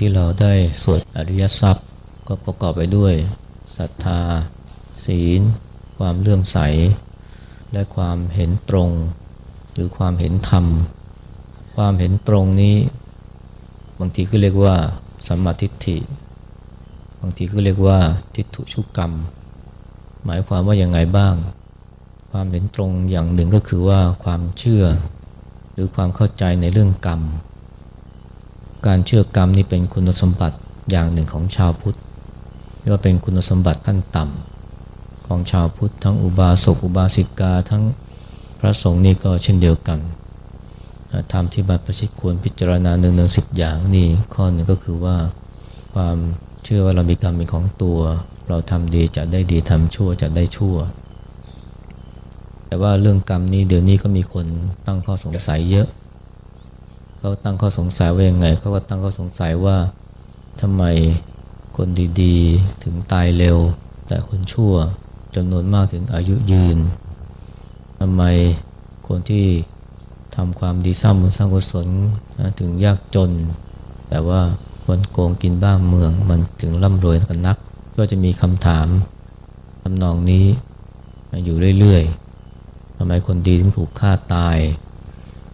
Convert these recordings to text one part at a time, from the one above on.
ที่เราได้สวดอริยทรัพย์ ก็ประกอบไปด้วยศรัทธา ศีล ความเลื่อมใส และความเห็นตรง หรือความเห็นธรรม ความเห็นตรงนี้ บางทีก็เรียกว่าสัมมาทิฏฐิ บางทีก็เรียกว่าทิฏฐุชุกกรรม หมายความว่าอย่างไงบ้าง ความเห็นตรงอย่างหนึ่งก็คือว่าความเชื่อ หรือความเข้าใจในเรื่องกรรม การเชื่อกรรมนี่เป็นคุณสมบัติอย่างหนึ่งของชาวพุทธเรียกว่าเป็นคุณสมบัติขั้นต่ำของชาวพุทธ ทั้งอุบาสกอุบาสิกาทั้งพระสงฆ์นี่ก็เช่นเดียวกันธรรมที่บัตรประชิตควรพิจารณาหนึ่งหนึ่งสิบอย่างนี่ข้อหนึ่งก็คือว่าความเชื่อว่าเรามีกรรมเป็นของตัว เราทำดีจะได้ดีทำชั่วจะได้ชั่ว แต่ว่าเรื่องกรรมนี้เดี๋ยวนี้ก็มีคนตั้งข้อสงสัยเยอะ เขาตั้งข้อสงสัยว่ายังไง เขาก็ตั้งข้อสงสัยว่าทำไมคนดีๆ ถึงตายเร็ว แต่คนชั่วจำนวนมากถึงอายุยืนทำไมคนที่ทำความดีสร้างบุญสร้างกุศลถึงยากจน แต่ว่าคนโกงกินบ้านเมืองมันถึงร่ำรวยกันนัก ก็จะมีคำถามทำนองนี้อยู่เรื่อยๆทำไมคนดีถึงถูกฆ่าตาย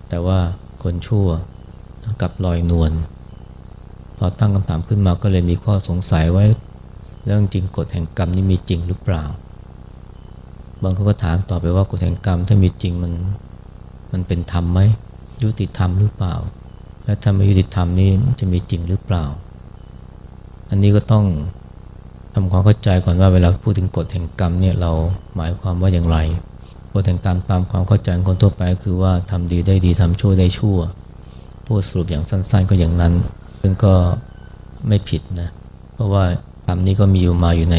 แต่ว่าคนชั่ว กับลอยนวลพอตั้งคำถามขึ้นมาก็เลยมีข้อสงสัยไว้เรื่องจริงกฎแห่งกรรมนี่มีจริงหรือเปล่า บางคนก็ถามต่อไปว่ากฎแห่งกรรมถ้ามีจริงมันมันเป็นธรรมไหมยุติธรรมหรือเปล่า และถ้าไม่ยุติธรรมนี่จะมีจริงหรือเปล่า อันนี้ก็ต้องทำความเข้าใจก่อนว่าเวลาพูดถึงกฎแห่งกรรมเนี่ยเราหมายความว่าอย่างไรกฎแห่งกรรมตามความเข้าใจของคนทั่วไปคือว่าทำดีได้ดีทำชั่วได้ชั่ว พูดสรุปอย่างสั้น ๆ ก็อย่างนั้น ซึ่งก็ไม่ผิดนะ เพราะว่าคำนี้ก็มีอยู่มาอยู่ใน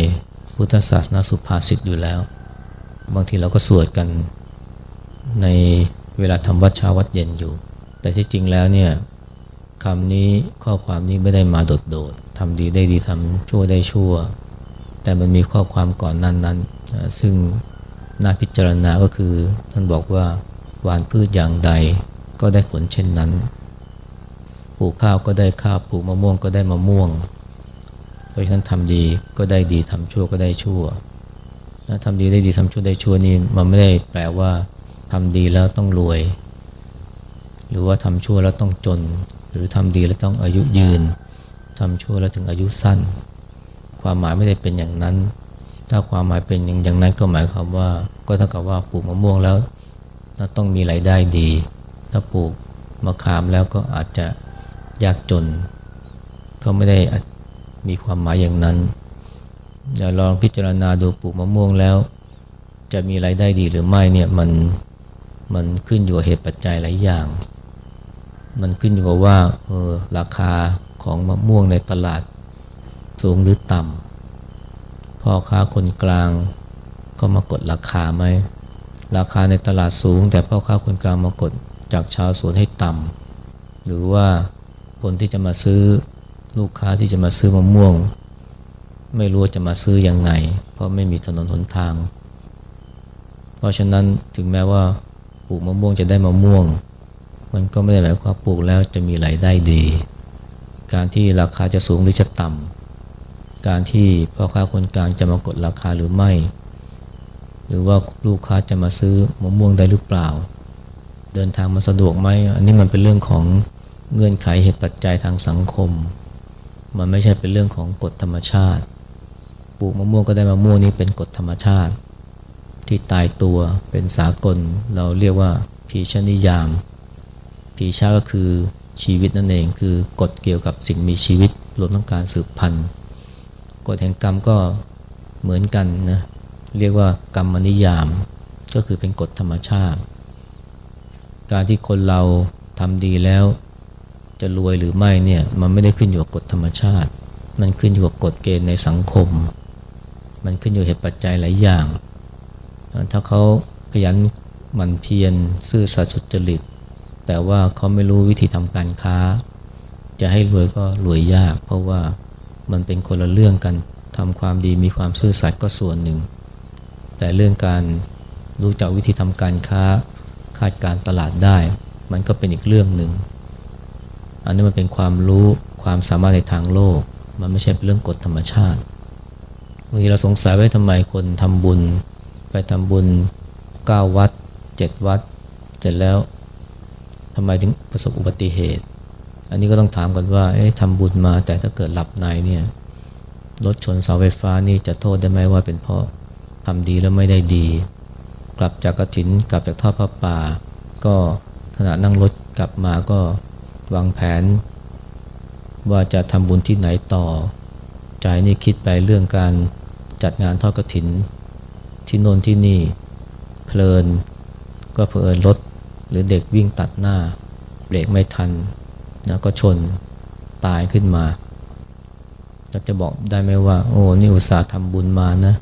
พุทธศาสนาสุภาษิตอยู่แล้ว บางทีเราก็สวดกันในเวลาทำวัดเช้าวัดเย็นอยู่ แต่ที่จริงแล้วเนี่ยคำนี้ข้อความนี้ไม่ได้มาโดดๆทำดีได้ดีทำชั่วได้ชั่ว แต่มันมีข้อความก่อนนั้นนั้นซึ่งน่าพิจารณาก็คือท่านบอกว่าหวานพืชอย่างใดก็ได้ผลเช่นนั้น ปลูกข้าวก็ได้ข้าวปลูกมะม่วงก็ได้มะม่วง เพราะฉะนั้นทำดีก็ได้ดีทำชั่วก็ได้ชั่วทำดีได้ดีทำชั่วได้ชั่วนี่มันไม่ได้แปลว่าทำดีแล้วต้องรวย หรือว่าทำชั่วแล้วต้องจน หรือทำดีแล้วต้องอายุยืนทำชั่วแล้วถึงอายุสั้น ความหมายไม่ได้เป็นอย่างนั้น ถ้าความหมายเป็นอย่างนั้นก็หมายความว่า ก็เท่ากับว่าปลูกมะม่วงแล้วต้องมีรายได้ดี ถ้าปลูกมะขามแล้วก็อาจจะ ยากจนก็ไม่ได้มีความหมายอย่างนั้น อย่าลองพิจารณาดูปลูกมะม่วงแล้ว จะมีรายได้ดีหรือไม่เนี่ยมันมันขึ้นอยู่กับเหตุปัจจัยหลายอย่าง มันขึ้นอยู่กับว่าเออราคาของมะม่วงในตลาดสูงหรือต่ำพ่อค้าคนกลางก็มากดราคาไหมราคาในตลาดสูง แต่พ่อค้าคนกลางมากดจากชาวสวนให้ต่ำหรือว่า คนที่จะมาซื้อลูกค้าที่จะมาซื้อมะม่วง ไม่รู้จะมาซื้อยังไง เพราะไม่มีถนนหนทาง เพราะฉะนั้นถึงแม้ว่าปลูกมะม่วงจะได้มะม่วง มันก็ไม่ได้หมายความปลูกแล้วจะมีรายได้ดี การที่ราคาจะสูงหรือจะต่ำการที่พ่อค้าคนกลางจะมากดราคาหรือไม่ หรือว่าลูกค้าจะมาซื้อมะม่วงได้หรือเปล่า เดินทางมาสะดวกไหมอันนี้มันเป็นเรื่องของ เงื่อนไขเหตุปัจจัยทางสังคม มันไม่ใช่เป็นเรื่องของกฎธรรมชาติ ปลูกมะม่วงก็ได้มะม่วงนี่เป็นกฎธรรมชาติ ที่ตายตัวเป็นสากล เราเรียกว่าพีชนิยาม พีชาก็คือชีวิตนั่นเองคือกฎเกี่ยวกับสิ่งมีชีวิตรวมทั้งการสืบพันธุ์กฎแห่งกรรมก็เหมือนกันนะเรียกว่ากรรมนิยาม ก็คือเป็นกฎธรรมชาติ การที่คนเราทำดีแล้ว จะรวยหรือไม่เนี่ยมันไม่ได้ขึ้นอยู่กับกฎธรรมชาติ มันขึ้นอยู่กับกฎเกณฑ์ในสังคม มันขึ้นอยู่เหตุปัจจัยหลายอย่าง ถ้าเขาขยันหมั่นเพียรซื่อสัตย์สุจริต แต่ว่าเขาไม่รู้วิธีทำการค้า จะให้รวยก็รวยยาก เพราะว่ามันเป็นคนละเรื่องกันทำความดีมีความซื่อสัตย์ก็ส่วนหนึ่ง แต่เรื่องการรู้จักวิธีทำการค้าคาดการตลาดได้ มันก็เป็นอีกเรื่องหนึ่ง อันนี้มันเป็นความรู้ความสามารถในทางโลก มันไม่ใช่เป็นเรื่องกฎธรรมชาติบางทีเราสงสัยว่าทำไมคนทำบุญ ไปทำบุญ 9 วัด 7 วัด เสร็จแล้วทำไมถึงประสบอุบัติเหตุ อันนี้ก็ต้องถามกันว่าเอ๊ะทำบุญมาแต่ถ้าเกิดหลับในเนี่ยรถชนเสาไฟฟ้านี่จะโทษได้ไหมว่าเป็นเพราะทำดีแล้วไม่ได้ดี กลับจากกระถินกลับจากทอดพระป่า ก็ขณะนั่งรถกลับมาก็ วางแผน ว่าจะทำบุญที่ไหนต่อ ใจนี่คิดไปเรื่องการจัดงานทอดกระถิน ที่โน่นที่นี่ เพลิน ก็เพลินรถหรือเด็กวิ่งตัดหน้า เบรกไม่ทันนะก็ชนตายขึ้นมาเราจะบอกได้ไหมว่า โอ้นี่อุตส่าห์ทำบุญมานะ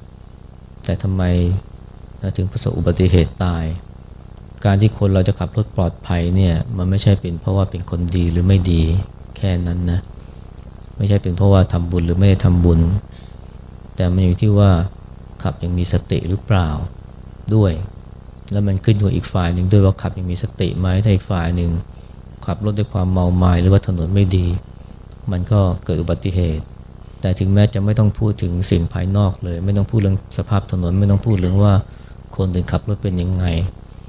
แต่ทำไมถึงประสบอุบัติเหตุตาย การที่คนเราจะขับรถปลอดภัยเนี่ยมันไม่ใช่เป็นเพราะว่าเป็นคนดีหรือไม่ดีแค่นั้นนะ ไม่ใช่เป็นเพราะว่าทำบุญหรือไม่ได้ทำบุญ แต่มันอยู่ที่ว่าขับยังมีสติหรือเปล่าด้วย แล้วมันขึ้นอยู่อีกฝ่ายหนึ่งด้วยว่าขับยังมีสติไหมถ้าอีกฝ่ายหนึ่งขับรถด้วยความเมาไมา้หรือว่าถนนไม่ดี มันก็เกิดอุบัติเหตุ แต่ถึงแม้จะไม่ต้องพูดถึงสิ่งภายนอกเลย ไม่ต้องพูดเรื่องสภาพถนนไม่ต้องพูดเรื่องว่าคนอื่ขับรถเป็นยังไง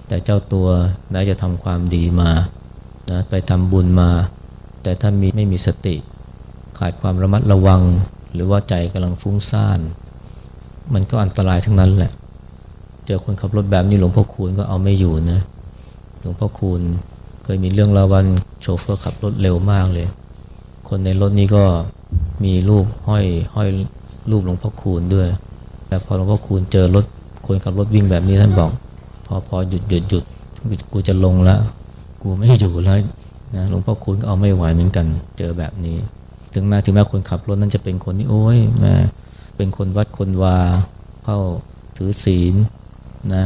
แต่เจ้าตัวแม้จะทำความดีมานะไปทำบุญมา แต่ถ้ามีไม่มีสติ ขาดความระมัดระวัง หรือว่าใจกำลังฟุ้งซ่าน มันก็อันตรายทั้งนั้นแหละ เจอคนขับรถแบบนี้หลวงพ่อคูณก็เอาไม่อยู่นะ หลวงพ่อคูณเคยมีเรื่องเล่าวันโชเฟอร์ขับรถเร็วมากเลย คนในรถนี้ก็มีรูปห้อยห้อยรูปหลวงพ่อคูณด้วย แต่พอหลวงพ่อคูณเจอรถคนขับรถวิ่งแบบนี้ท่านบอก อพอหยุดหยุดหยุดกูจะลงแล้ว กูไม่อยู่แล้วนะหลวงพ่อคูณก็เอาไม่ไหวเหมือนกันเจอแบบนี้ ถึงแม้ถึงแม้คนขับรถนั้นจะเป็นคนที่โอ้ยแม่เป็นคนวัดคนวาเข้าถือศีลนะ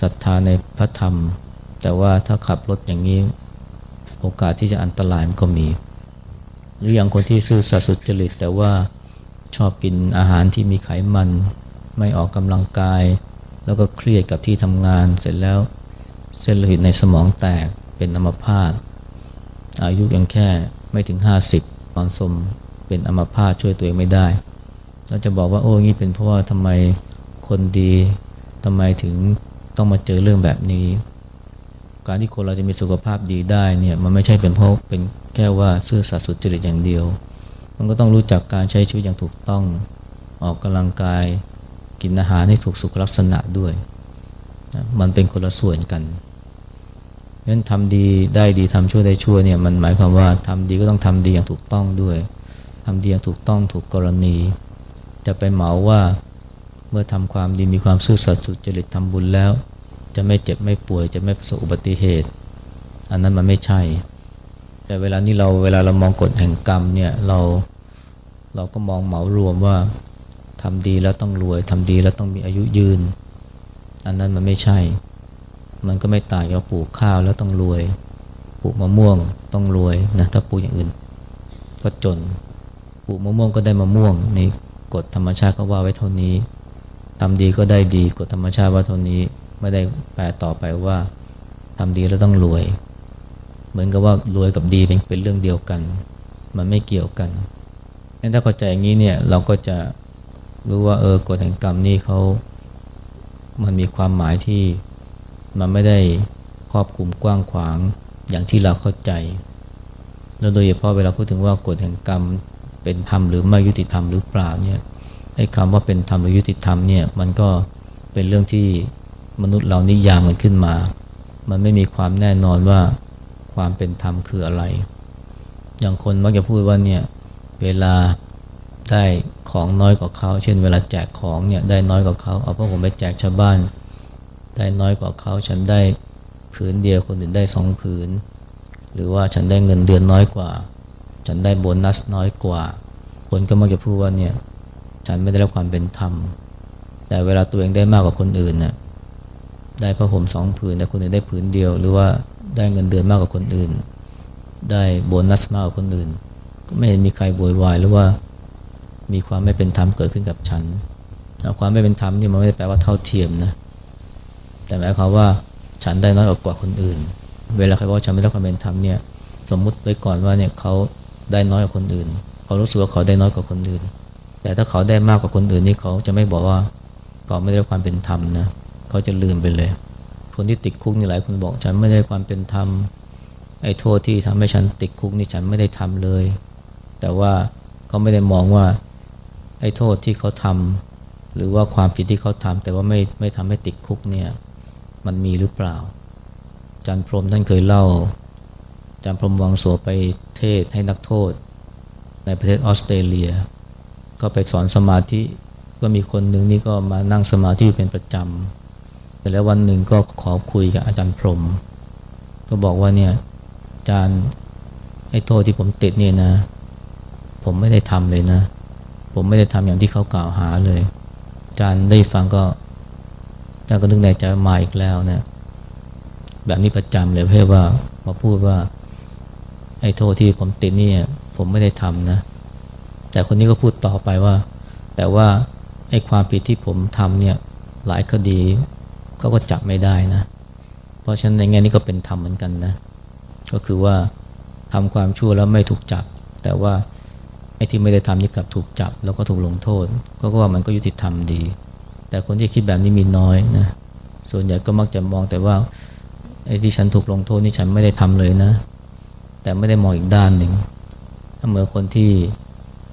ศรัทธาในพระธรรม แต่ว่าถ้าขับรถอย่างนี้โอกาสที่จะอันตรายมันก็มี หรืออย่างคนที่ซื่อสัตย์สุจริต แต่ว่าชอบกินอาหารที่มีไขมัน ไม่ออกกำลังกาย แล้วก็เครียดกับที่ทำงานเสร็จแล้วเส้นโลหิตในสมองแตกเป็นอัมพาตอายุยังแค่ไม่ถึง 50ตอนสมเป็นอัมพาตช่วยตัวเองไม่ได้เราจะบอกว่าโอ้งี้เป็นเพราะว่าทำไมคนดีทำไมถึงต้องมาเจอเรื่องแบบนี้ การที่คนเราจะมีสุขภาพดีได้เนี่ยมันไม่ใช่เป็นเพราะเป็นแค่ว่าซื่อสัตย์สุจริตอย่างเดียว มันก็ต้องรู้จักการใช้ชีวิตอย่างถูกต้องออกกำลังกาย กินอาหารให้ถูกสุขลักษณะด้วยนะมันเป็นคนละส่วนกันเพราะฉะนั้นทำดีได้ดีทำชั่วได้ชั่วเนี่ยมันหมายความว่าทำดีก็ต้องทำดีอย่างถูกต้องด้วยทำดีอย่างถูกต้องถูกกรณี จะไปเหมาว่าเมื่อทำความดีมีความซื่อสัตย์สุจริตทำบุญแล้ว จะไม่เจ็บไม่ป่วย จะไม่ประสบอุบัติเหตุ อันนั้นมันไม่ใช่ แต่เวลานี้เราเวลาเรามองกฎแห่งกรรมเนี่ยเราเราก็มองเหมารวมว่า ทำดีแล้วต้องรวยทำดีแล้วต้องมีอายุยืน อันนั้นมันไม่ใช่ มันก็ไม่ต่างกับปลูกข้าวแล้วต้องรวย ปลูกมะม่วงต้องรวยนะถ้าปลูกอย่างอื่น ก็จน ปลูกมะม่วงก็ได้มะม่วงนี่กฎธรรมชาติก็ว่าไว้เท่านี้ทำดีก็ได้ดีกฎธรรมชาติว่าเท่านี้ไม่ได้แปลต่อไปว่าทำดีแล้วต้องรวย เหมือนกับว่ารวยกับดีเป็นเป็นเรื่องเดียวกัน มันไม่เกี่ยวกันงั้นถ้าเข้าใจอย่างนี้เนี่ยเราก็จะ รู้ว่าเออกฎแห่งกรรมนี่เขามันมีความหมายที่มันไม่ได้ครอบคลุมกว้างขวางอย่างที่เราเข้าใจ แล้วโดยเฉพาะเวลาพูดถึงว่ากฎแห่งกรรมเป็นธรรมหรือไม่ยุติธรรมหรือเปล่าเนี่ยไอ้คำว่าเป็นธรรมหรือยุติธรรมเนี่ยมันก็เป็นเรื่องที่มนุษย์เรานิยามมันขึ้นมา มันไม่มีความแน่นอนว่าความเป็นธรรมคืออะไร อย่างคนมักจะพูดว่าเนี่ยเวลา ได้ของน้อยกว่าเขา เช่นเวลาแจกของเนี่ยได้น้อยกว่าเขาเอาพราะผมไปแจกชาวบ้าน ได้น้อยกว่าเขาฉันได้ผืนเดียวคนอื่นได้สองผืน หรือว่าฉันได้เงินเดือนน้อยกว่า ฉันได้โบนัสน้อยกว่า คนก็มักจะพูดว่าเนี่ยฉันไม่ได้รับความเป็นธรรม แต่เวลาตัวเองได้มากกว่าคนอื่นน่ะได้ผ้าห่มสองผืนแต่คนอื่นได้ผืนเดียว หรือว่าได้เงินเดือนมากกว่าคนอื่น ได้โบนัสมากกว่าคนอื่น ก็ไม่เห็นมีใครโวยวายหรือว่า มีความไม่เป็นธรรมเกิดขึ้นกับฉันความไม่เป็นธรรมนี่มันไม่ได้แปลว่าเท่าเทียมนะแต่หมายความว่าฉันได้น้อยกว่าคนอื่น เวลาใครว่าฉันไม่ได้ความเป็นธรรมเนี่ยสมมุติไว้ก่อนว่าเนี่ยเขาได้น้อยกว่าคนอื่นเขารู้สึกว่าเขาได้น้อยกว่าคนอื่น แต่ถ้าเขาได้มากกว่าคนอื่นนี่เขาจะไม่บอกว่าเขาไม่ได้ความเป็นธรรมนะเขาจะลืมไปเลย คนที่ติดคุกนี่หลายคนบอกฉันไม่ได้ความเป็นธรรมไอ้โทษที่ทำให้ฉันติดคุกนี่ฉันไม่ได้ทำเลย แต่ว่าเขาไม่ได้มองว่า ไอ้โทษที่เขาทำหรือว่าความผิดที่เขาทำแต่ว่าไม่ไม่ทำให้ติดคุกเนี่ยมันมีหรือเปล่าจันพรมท่านเคยเล่าจันพรมวังโสไปเทศให้นักโทษ ในประเทศออสเตรเลีย ก็ไปสอนสมาธิก็มีคนหนึ่งนี่ก็มานั่งสมาธิเป็นประจำแต่แล้ววันหนึ่งก็ขอคุยกับอาจารย์พรม ก็บอกว่าเนี่ยอาจารย์ไอ้โทษที่ผมติดเนี่ยนะ ผมไม่ได้ทำเลยนะ ผมไม่ได้ทำอย่างที่เขากล่าวหาเลยอาจารย์ได้ฟังก็อาจารย์ก็นึกในใจมาอีกแล้วนะแบบนี้ประจำเลยเพื่อว่ามาพูดว่าไอ้โทษที่ผมติดนี่ผมไม่ได้ทำนะ แต่คนนี้ก็พูดต่อไปว่า แต่ว่าไอ้ความผิดที่ผมทำเนี่ยหลายคดีเขาก็จับไม่ได้นะ เพราะฉะนั้นในแง่นี้ก็เป็นธรรมเหมือนกันนะ ก็คือว่าทำความชั่วแล้วไม่ถูกจับ แต่ว่า ไอ้ที่ไม่ได้ทำนี่กลับถูกจับ แล้วก็ถูกลงโทษก็ว่ามันก็ยุติธรรมดี แต่คนที่คิดแบบนี้มีน้อยนะส่วนใหญ่ก็มักจะมองแต่ว่าไอ้ที่ฉันถูกลงโทษนี่ฉันไม่ได้ทำเลยนะ แต่ไม่ได้มองอีกด้านหนึ่งเหมือนคนที่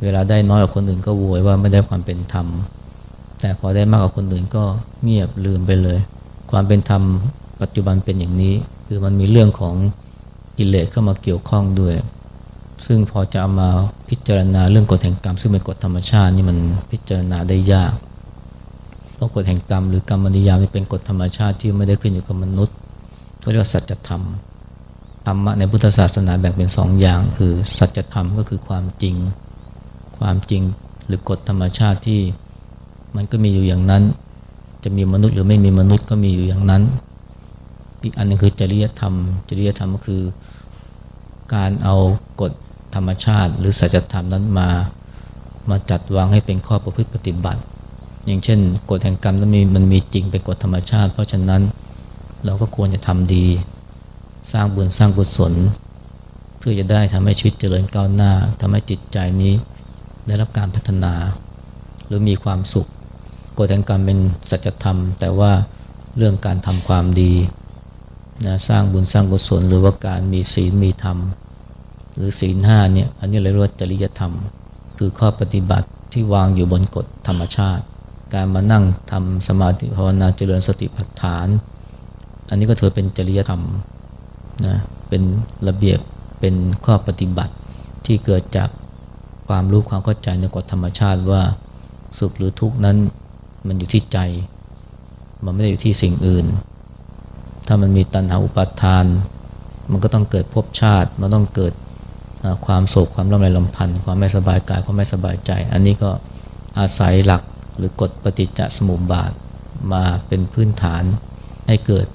เวลาได้น้อยกว่าคนอื่นก็โวยว่าไม่ได้ความเป็นธรรม แต่พอได้มากกว่าคนอื่นก็เงียบลืมไปเลย ความเป็นธรรมปัจจุบันเป็นอย่างนี้ คือมันมีเรื่องของกิเลสเข้ามาเกี่ยวข้องด้วย ซึ่งพอจะเอามาพิจารณาเรื่องกฎแห่งกรรม ซึ่งเป็นกฎธรรมชาตินี่มันพิจารณาได้ยากเพราะกฎแห่งกรรมหรือกรรมนิยามนี่เป็นกฎธรรมชาติที่ไม่ได้ขึ้นอยู่กับมนุษย์เขาเรียกว่าสัจธรรมธรรมะในพุทธศาสนาแบ่งเป็นสองอย่าง คือ สัจธรรมก็คือความจริง ความจริงหรือกฎธรรมชาติที่มันก็มีอยู่อย่างนั้น จะมีมนุษย์หรือไม่มีมนุษย์ก็มีอยู่อย่างนั้น อีกอันนึงคือจริยธรรม จริยธรรมก็คือการเอากฎ ธรรมชาติ หรือสัจธรรมนั้นมามาจัดวางให้เป็นข้อประพฤติปฏิบัติ อย่างเช่นกฎแห่งกรรมนั้นมีมันมีจริงเป็นกฎธรรมชาติ เพราะฉะนั้นเราก็ควรจะทำดี สร้างบุญสร้างกุศล เพื่อจะได้ทำให้ชีวิตเจริญก้าวหน้าทำให้จิตใจนี้ได้รับการพัฒนา หรือมีความสุขกฎแห่งกรรมเป็นสัจธรรม แต่ว่าเรื่องการทำความดีนะสร้างบุญสร้างกุศล หรือว่าการมีศีลมีธรรม หรือศีลห้าเนี่ยอันนี้เรียกว่าจริยธรรม คือข้อปฏิบัติที่วางอยู่บนกฎธรรมชาติ การมานั่งทำสมาธิภาวนาเจริญสติปัฏฐาน อันนี้ก็ถือเป็นจริยธรรมนะเป็นระเบียบเป็นข้อปฏิบัติที่เกิดจากความรู้ความเข้าใจในกฎธรรมชาติว่าสุขหรือทุกข์นั้นมันอยู่ที่ใจ มันไม่ได้อยู่ที่สิ่งอื่น ถ้ามันมีตัณหาอุปาทาน มันก็ต้องเกิดภพชาติ มันต้องเกิด ความโศกความร่ำไรลำพันธ์ความไม่สบายกายความไม่สบายใจ อันนี้ก็อาศัยหลักหรือกฎปฏิจจสมุปบาทมาเป็นพื้นฐานให้เกิด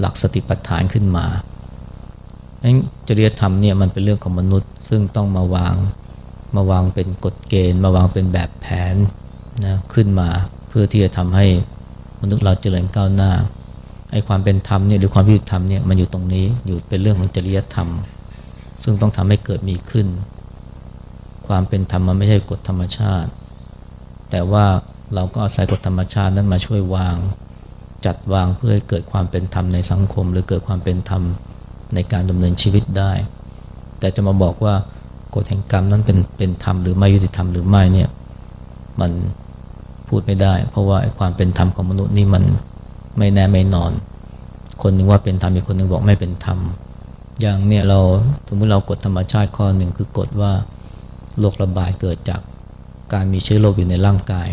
หลักสติปัฏฐานขึ้นมาจริยธรรมเนี่ยมันเป็นเรื่องของมนุษย์ ซึ่งต้องมาวางมาวางเป็นกฎเกณฑ์ มาวางเป็นแบบแผนนะขึ้นมาเพื่อที่จะทำให้มนุษย์เราเจริญก้าวหน้าไอ้ความเป็นธรรมเนี่ยหรือความยุติธรรมเนี่ยมันอยู่ตรงนี้อยู่เป็นเรื่องของจริยธรรม ซึ่งต้องทำให้เกิดมีขึ้น ความเป็นธรรมมันไม่ใช่กฎธรรมชาติ แต่ว่าเราก็อาศัยกฎธรรมชาตินั้นมาช่วยวาง จัดวางเพื่อให้เกิดความเป็นธรรมในสังคม หรือเกิดความเป็นธรรมในการดำเนินชีวิตได้ แต่จะมาบอกว่ากฎแห่งกรรมนั้นเป็นเป็นธรรมหรือไม่ยุติธรรมหรือไม่เนี่ยมันพูดไม่ได้ เพราะว่าความเป็นธรรมของมนุษย์นี่มันไม่แน่ไม่นอน คนหนึ่งว่าเป็นธรรมอีกคนหนึ่งบอกไม่เป็นธรรม อย่างเนี่ยเราสมมติเรากฎธรรมชาติข้อหนึ่งคือกฎว่าโรคระบาดเกิดจากการมีเชื้อโรคอยู่ในร่างกาย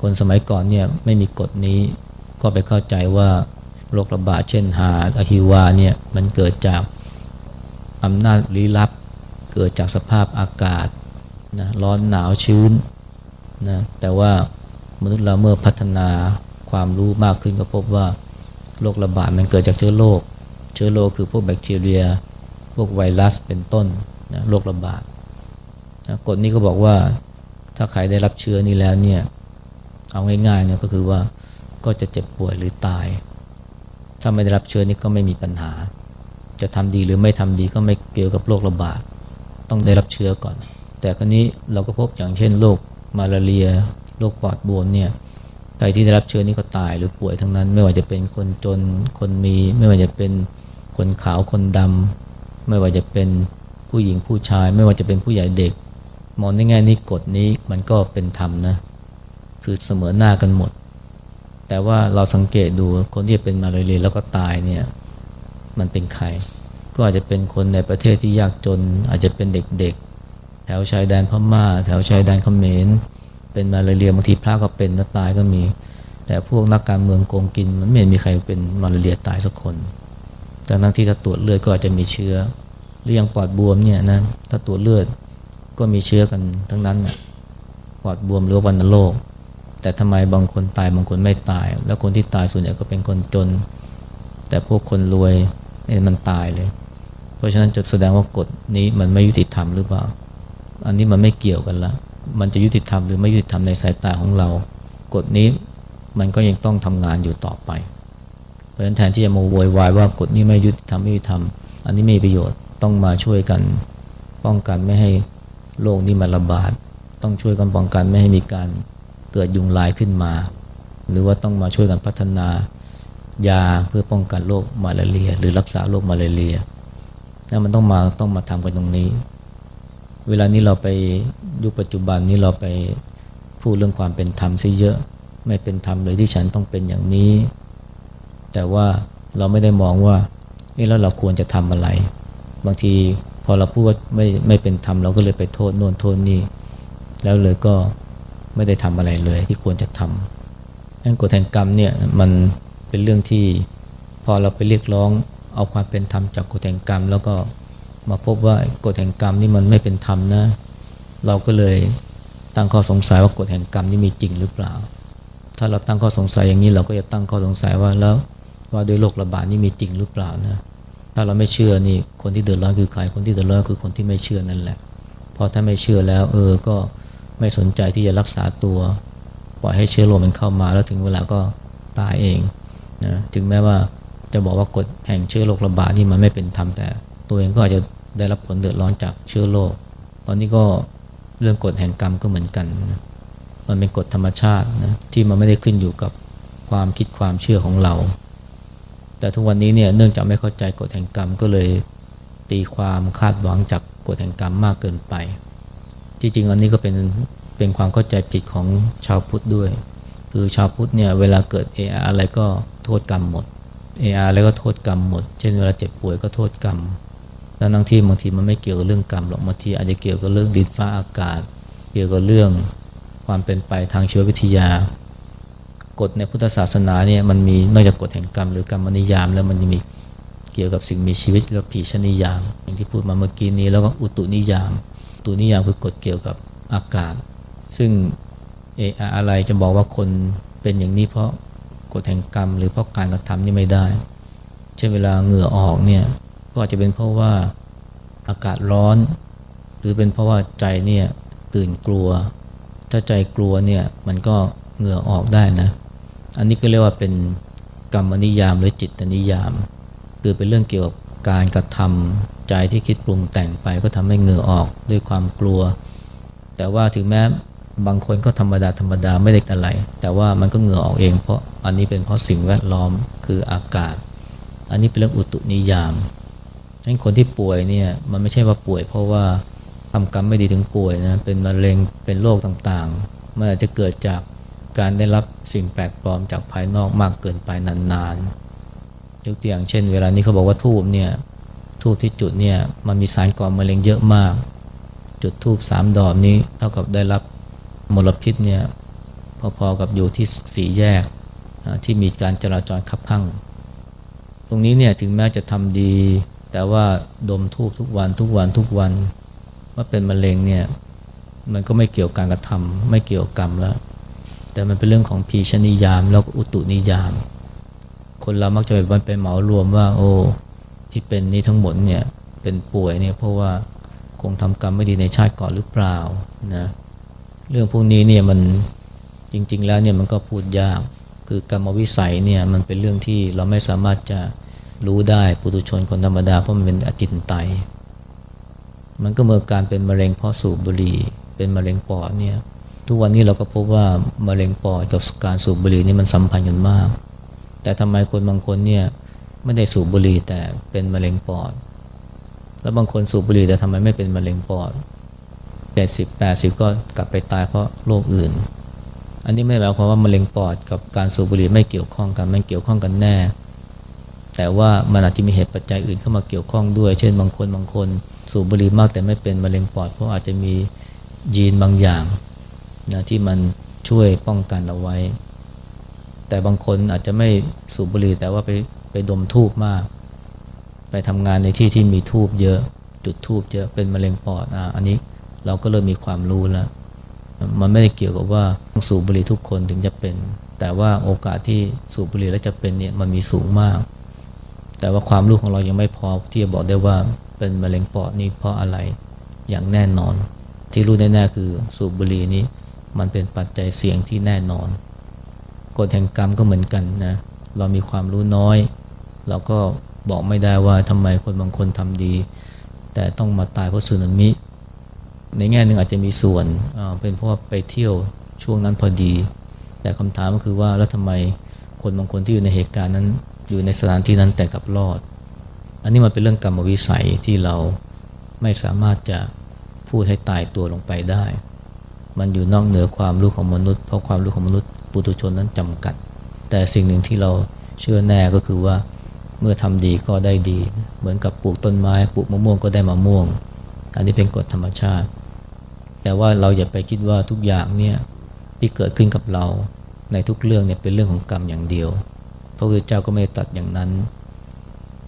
คนสมัยก่อนเนี่ยไม่มีกฎนี้ก็ไปเข้าใจว่าโรคระบาดเช่นหาอหิวาเนี่ยมันเกิดจากอำนาจลี้ลับ เกิดจากสภาพอากาศนะร้อนหนาวชื้นนะแต่ว่ามนุษย์เราเมื่อพัฒนาความรู้มากขึ้นก็พบว่าโรคระบาดมันเกิดจากเชื้อโรค ชื้อโรคคือพวกแบคทีเรีย พวกไวรัสเป็นต้นนะโรคระบาดนะกฎนี้ก็บอกว่าถ้าใครได้รับเชื้อนี้แล้วเนี่ยเอาง่ายๆนะก็คือว่าก็จะเจ็บป่วยหรือตาย ถ้าไม่ได้รับเชื้อนี้ก็ไม่มีปัญหา จะทำดีหรือไม่ทำดีก็ไม่เกี่ยวกับโรคระบาดต้องได้รับเชื้อก่อน แต่ครนี้เราก็พบอย่างเช่นโรคมาลาเรียโรคปอดบวมเนี่ยใครที่ได้รับเชื้อนี้ก็ตายหรือป่วยทั้งนั้น ไม่ว่าจะเป็นคนจนคนมี ไม่ว่าจะเป็น คนขาวคนดำไม่ว่าจะเป็นผู้หญิงผู้ชาย ไม่ว่าจะเป็นผู้ใหญ่เด็ก มองในแง่นี้กฎนี้มันก็เป็นธรรมนะ คือเสมอหน้ากันหมด แต่ว่าเราสังเกตดูคนที่เป็นมาลเรียแล้วก็ตายเนี่ยมันเป็นใคร ก็อาจจะเป็นคนในประเทศที่ยากจน อาจจะเป็นเด็กๆ แถวชายแดนพม่า แถวชายแดนเขมร เป็นมาลเรียบางทีพระก็เป็นแล้วตายก็มี แต่พวกนักการเมืองโกงกินมันไม่เห็นมีใครเป็นมาลาเรียตายสักคน แต่ทั้งที่ถ้าตรวจเลือดก็อาจจะมีเชื้อ หรือยังปอดบวมเนี่ยนะ ถ้าตรวจเลือดก็มีเชื้อกันทั้งนั้นน่ะปอดบวมหรือวัณโรค แต่ทำไมบางคนตายบางคนไม่ตาย แล้วคนที่ตายส่วนใหญ่ก็เป็นคนจน แต่พวกคนรวยมันตายเลย เพราะฉะนั้นจะแสดงว่ากฎนี้มันไม่ยุติธรรมหรือเปล่า อันนี้มันไม่เกี่ยวกันละ มันจะยุติธรรมหรือไม่ยุติธรรมในสายตาของเรา กฎนี้มันก็ยังต้องทำงานอยู่ต่อไป ราะฉะนั้นแทนที่จะมาโวยวายว่ากฎนี้ไม่ยุติธรรมไม่ยุติธรรม อันนี้ไม่มีประโยชน์ต้องมาช่วยกันป้องกันไม่ให้โรคนี้มันระบาด ต้องช่วยกันป้องกันไม่ให้มีการเกิดยุงลายขึ้นมา หรือว่าต้องมาช่วยกันพัฒนายาเพื่อป้องกันโรคมาลาเรีย หรือรักษาโรคมาลาเรียนั่นมันต้องมาต้องมาทำกันตรงนี้ เวลานี้เราไปยุคปัจจุบันนี้เราไปพูดเรื่องความเป็นธรรมซะเยอะ ไม่เป็นธรรมเลยที่ฉันต้องเป็นอย่างนี้ แต่ว่าเราไม่ได้มองว่าเอ๊ะแล้วเราควรจะทำอะไร บางทีพอเราพูดว่าไม่ไม่เป็นธรรมเราก็เลยไปโทษโน่นโทษนี่แล้วเลยก็ไม่ได้ทำอะไรเลยที่ควรจะทำงั้นกฎแห่งกรรมเนี่ยมันเป็นเรื่องที่พอเราไปเรียกร้องเอาความเป็นธรรมจากกฎแห่งกรรม แล้วก็มาพบว่ากฎแห่งกรรมนี่มันไม่เป็นธรรมนะ เราก็เลยตั้งข้อสงสัยว่ากฎแห่งกรรมนี่มีจริงหรือเปล่า ถ้าเราตั้งข้อสงสัยอย่างนี้เราก็จะตั้งข้อสงสัยว่าแล้ว ว่าด้วยโรคระบาดนี่มีจริงหรือเปล่านะถ้าเราไม่เชื่อนี่คนที่เดือดร้อนคือใครคนที่เดือดร้อนคือคนที่ไม่เชื่อนั่นแหละพอถ้าไม่เชื่อแล้ว เออก็ไม่สนใจที่จะรักษาตัวปล่อยให้เชื้อโรคมันเข้ามาแล้วถึงเวลาก็ตายเองนะถึงแม้ว่าจะบอกว่ากฎแห่งเชื้อโรคระบาดนี่มันไม่เป็นธรรมแต่ ตัวเองก็อาจจะได้รับผลเดือดร้อนจากเชื้อโรคตอนนี้ก็เรื่องกฎแห่งกรรมก็เหมือนกันนะมันเป็นกฎธรรมชาตินะที่มันไม่ได้ขึ้นอยู่กับความคิดความเชื่อของเรา แต่ทุกวันนี้เนี่ยเนื่องจากไม่เข้าใจกฎแห่งกรรมก็เลยตีความคาดหวังจากกฎแห่งกรรมมากเกินไป จริงๆอันนี้ก็เป็นเป็นความเข้าใจผิดของชาวพุทธด้วย คือชาวพุทธเนี่ยเวลาเกิดเออะไรก็โทษกรรมหมดเออะไรก็โทษกรรมหมด เช่นเวลาเจ็บป่วยก็โทษกรรมแล้วทั้งที่บางทีมันไม่เกี่ยวกับเรื่องกรรมหรอกบางทีอาจจะเกี่ยวกับเรื่องดินฟ้าอากาศ เกี่ยวกับเรื่องความเป็นไปทางชีววิทยา กฎในพุทธศาสนาเนี่ยมันมีนอกจากกฎแห่งกรรมหรือกรรมนิยาม แล้วมันยังมีเกี่ยวกับสิ่งมีชีวิตและผีชนิยาม อย่างที่พูดมาเมื่อกี้นี้แล้วก็อุตุนิยามตุนิยามคือกฎเกี่ยวกับอากาศ ซึ่งเออะไรจะบอกว่าคนเป็นอย่างนี้เพราะกฎแห่งกรรม หรือเพราะการกระทำนี่ไม่ได้ เช่นเวลาเหงื่อออกเนี่ยก็อาจจะเป็นเพราะว่าอากาศร้อน หรือเป็นเพราะว่าใจเนี่ยตื่นกลัว ถ้าใจกลัวเนี่ยมันก็เหงื่อออกได้นะ อันนี้ก็เรียกว่าเป็นกรรมนิยามหรือจิตนิยาม คือเป็นเรื่องเกี่ยวกับการกระทำใจที่คิดปรุงแต่งไปก็ทำให้เหงื่อออกด้วยความกลัว แต่ว่าถึงแม้บางคนก็ธรรมดาธรรมดาไม่ได้อะไร แต่ว่ามันก็เหงื่อออกเอง เพราะอันนี้เป็นเพราะสิ่งแวดล้อมคืออากาศ อันนี้เป็นเรื่องอุตุนิยามให้คนที่ป่วยเนี่ยมันไม่ใช่ว่าป่วย เพราะว่าทำกรรมไม่ดีถึงป่วยนะเป็นมะเร็งเป็นโรคต่างๆมันอาจจะเกิดจาก การได้รับสิ่งแปลกปลอมจากภายนอกมากเกินไปนานๆ ยกตัวอย่างเช่น เวลานี้เขาบอกว่าทูบเนี่ยทูบที่จุดเนี่ยมันมีสารก่อมะเร็งเยอะมาก จุดทูบสามดอกนี้เท่ากับได้รับมลพิษเนี่ยพอๆกับอยู่ที่สีแยกที่มีการจราจรขับข้างตรงนี้เนี่ยถึงแม้จะทำดี แต่ว่าดมทูบทุกวันทุกวันทุกวันว่าเป็นมะเร็งเนี่ยมันก็ไม่เกี่ยวกับการกระทำไม่เกี่ยวกับกรรมแล้ว แต่มันเป็นเรื่องของพีชนิยาม แล้วก็อุตุนิยาม คนเรามักจะไปไปเหมารวมว่า โอ้ที่เป็นนี้ทั้งหมดเนี่ยเป็นป่วยเนี่ยเพราะว่าคงทำกรรมไม่ดีในชาติก่อนหรือเปล่านะเรื่องพวกนี้เนี่ยมันจริง ๆ แล้วเนี่ยมันก็พูดยาก คือกรรมวิสัยเนี่ยมันเป็นเรื่องที่เราไม่สามารถจะรู้ได้ปุถุชนคนธรรมดาเพราะมันเป็นอจินไตยมันก็เมื่อการเป็นมะเร็งเพราะสูบบุหรี่เป็นมะเร็งปอดเนี่ย ทุกวันนี้เราก็พบว่ามะเร็งปอดกับการสูบบุหรี่นี่มันสัมพันธ์กันมาก แต่ทำไมคนบางคนเนี่ยไม่ได้สูบบุหรี่แต่เป็นมะเร็งปอด แล้วบางคนสูบบุหรี่แต่ทำไมไม่เป็นมะเร็งปอดเจ็ดสิบแปดสิบก็กลับไปตายเพราะโรคอื่น อันนี้ไม่ได้หมายความว่ามะเร็งปอดกับการสูบบุหรี่ไม่เกี่ยวข้องกันมันเกี่ยวข้องกันแน่ แต่ว่ามันอาจจะมีเหตุปัจจัยอื่นเข้ามาเกี่ยวข้องด้วย เช่นบางคนบางคนสูบบุหรี่มากแต่ไม่เป็นมะเร็งปอดเพราะอาจจะมียีนบางอย่าง นะที่มันช่วยป้องกันเอาไว้ แต่บางคนอาจจะไม่สูบบุหรี่แต่ว่าไปไปดมทูบมาก ไปทำงานในที่ที่มีทูบเยอะจุดทูบเยอะเป็นมะเร็งปอดอะอันนี้เราก็เริ่มมีความรู้แล้ว มันไม่ได้เกี่ยวกับว่าสูบบุหรี่ทุกคนถึงจะเป็น แต่ว่าโอกาสที่สูบบุหรี่แล้วจะเป็นเนี่ยมันมีสูงมาก แต่ว่าความรู้ของเรายังไม่พอที่จะบอกได้ว่าเป็นมะเร็งปอดนี่เพราะอะไรอย่างแน่นอน ที่รู้แน่ๆคือสูบบุหรี่นี้ มันเป็นปัจจัยเสี่ยงที่แน่นอน กฎแห่งกรรมก็เหมือนกันนะ เรามีความรู้น้อย เราก็บอกไม่ได้ว่าทำไมคนบางคนทำดี แต่ต้องมาตายเพราะสึนามิ ในแง่หนึ่งอาจจะมีส่วน เป็นเพราะว่าไปเที่ยวช่วงนั้นพอดี แต่คำถามก็คือว่าแล้วทำไมคนบางคนที่อยู่ในเหตุการณ์นั้น อยู่ในสถานที่นั้นแต่กลับรอด อันนี้มันเป็นเรื่องกรรมวิสัยที่เราไม่สามารถจะพูดให้ตายตัวลงไปได้ มันอยู่นอกเหนือความรู้ของมนุษย์ เพราะความรู้ของมนุษย์ปุถุชนนั้นจำกัด แต่สิ่งหนึ่งที่เราเชื่อแน่ก็คือว่าเมื่อทำดีก็ได้ดี เหมือนกับปลูกต้นไม้ปลูกมะม่วงก็ได้มะม่วง อันนี้เป็นกฎธรรมชาติ แต่ว่าเราอย่าไปคิดว่าทุกอย่างเนี่ยที่เกิดขึ้นกับเราในทุกเรื่องเนี่ยเป็นเรื่องของกรรมอย่างเดียว พระพุทธเจ้าก็ไม่ตัดอย่างนั้น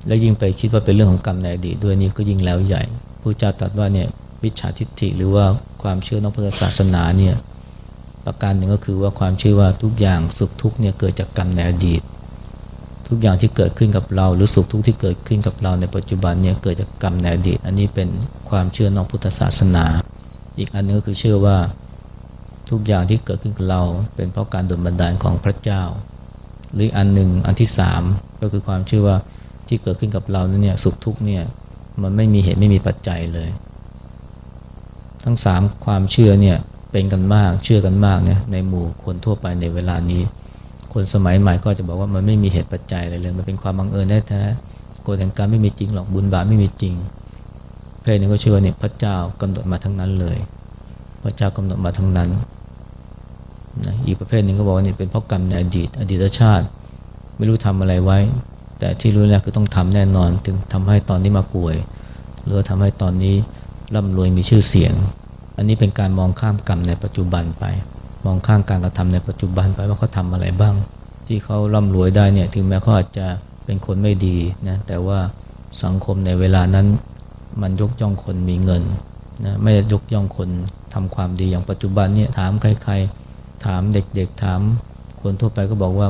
แล้วยิ่งไปคิดว่าเป็นเรื่องของกรรมในอดีตด้วยนี่ก็ยิ่งแล้วใหญ่พระเจ้าตรัสว่าเนี่ยวิชาทิฏฐิหรือว่า ความเชื่อนอกพุทธศาสนาเนี่ยประการหนึ่งก็คือว่าความเชื่อว่าทุกอย่างสุขทุกเนี่ยเกิดจากกรรมในอดีต ทุกอย่างที่เกิดขึ้นกับเรา หรือสุขทุกที่เกิดขึ้นกับเราในปัจจุบันเนี่ยเกิดจากกรรมในอดีต อันนี้เป็นความเชื่อนอกพุทธศาสนา อีกอันนึงก็คือเชื่อว่าทุกอย่างที่เกิดขึ้นกับเรา เป็นเพราะการดลบันดาลของพระเจ้า หรืออันหนึ่งอันที่สามก็คือความเชื่อว่าที่เกิดขึ้นกับเราเนี่ยสุขทุกเนี่ยมันไม่มีเหตุไม่มีปัจจัยเลย ทั้งสามความเชื่อเนี่ยเป็นกันมากเชื่อกันมากเนี่ยในหมู่คนทั่วไปในเวลานี้ คนสมัยใหม่ก็จะบอกว่ามันไม่มีเหตุปัจจัยอะไรเลยมันเป็นความบังเอิญแท้ๆกฎแห่งการไม่มีจริงหรอกบุญบาปไม่มีจริง เพศนึงก็เชื่อว่าเนี่ยพระเจ้ากำหนดมาทั้งนั้นเลย พระเจ้ากำหนดมาทั้งนั้นนะอีกประเภทหนึ่งก็บอกว่านี่เป็นเพราะกรรมในอดีต อดีตชาติ ไม่รู้ทำอะไรไว้ แต่ที่รู้แล้วคือต้องทำแน่นอน ถึงทำให้ตอนนี้มาป่วย หรือทำให้ตอนนี้ ร่ำรวยมีชื่อเสียง อันนี้เป็นการมองข้ามกรรมในปัจจุบันไป มองข้ามการกระทำในปัจจุบันไปว่าเขาทาอะไรบ้าง ที่เขาร่ำรวยได้เนี่ยถึงแม้เขาอาจจะเป็นคนไม่ดีนะแต่ว่าสังคมในเวลานั้นมันยกย่องคนมีเงินนะไม่ยกย่องคนทำความดีอย่างปัจจุบันเนี่ยถามใครๆ ถามเด็กๆถามคนทั่วไปก็บอกว่า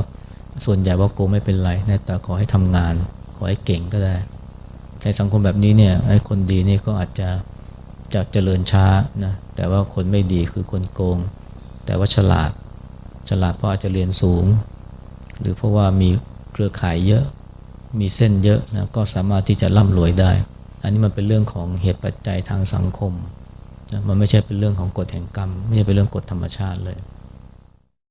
ส่วนใหญ่ว่าโกไม่เป็นไรนะแต่ขอให้ทำงาน ขอให้เก่งก็ได้ในสังคมแบบนี้เนี่ยไอ้คนดีนี่ก็อาจจะ จะเจริญช้านะแต่ว่าคนไม่ดีคือคนโกง แต่ว่าฉลาดฉลาดเพราะอาจจะเรียนสูง หรือเพราะว่ามีเครือข่ายเยอะมีเส้นเยอะนะก็สามารถที่จะร่ำรวยได้ อันนี้มันเป็นเรื่องของเหตุปัจจัยทางสังคมนะมันไม่ใช่เป็นเรื่องของกฎแห่งกรรม ไม่ใช่เป็นเรื่องกฎธรรมชาติเลย